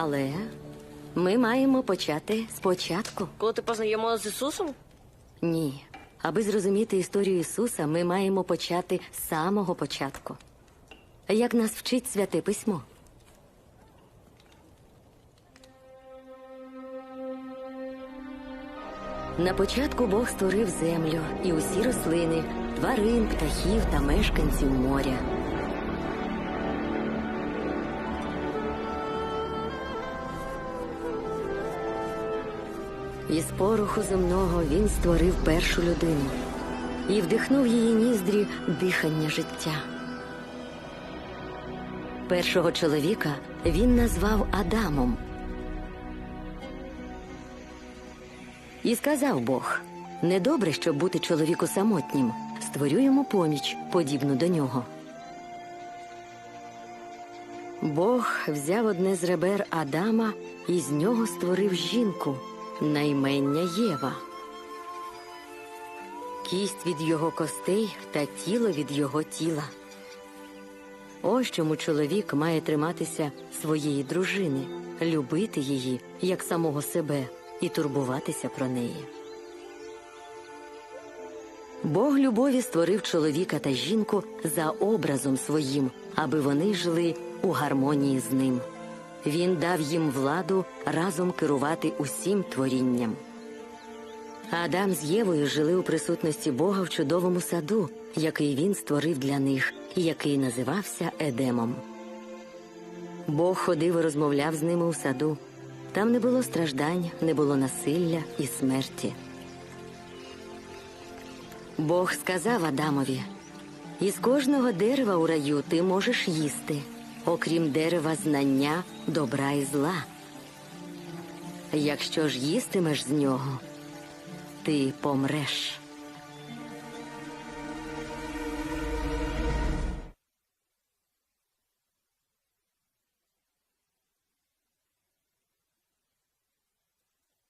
Але ми маємо почати спочатку. Коли ти познайомилася з Ісусом? Ні. Аби зрозуміти історію Ісуса, ми маємо почати з самого початку. Як нас вчить святе письмо. На початку Бог створив землю і усі рослини, тварин, птахів та мешканців моря. Із пороху земного він створив першу людину і вдихнув її ніздрі дихання життя. Першого чоловіка він назвав Адамом. І сказав Бог: недобре, щоб бути чоловіку самотнім. Створю йому поміч, подібну до нього. Бог взяв одне з ребер Адама і з нього створив жінку, наймення Єва. Кість від його костей та тіло від його тіла. Ось чому чоловік має триматися своєї дружини, любити її як самого себе і турбуватися про неї. Бог любові створив чоловіка та жінку за образом своїм, аби вони жили у гармонії з ним. Він дав їм владу разом керувати усім творінням. Адам з Євою жили у присутності Бога в чудовому саду, який він створив для них, і який називався Едемом. Бог ходив і розмовляв з ними у саду. Там не було страждань, не було насилля і смерті. Бог сказав Адамові: із кожного дерева у раю ти можеш їсти, окрім дерева знання, добра і зла. Якщо ж їстимеш з нього, ти помреш.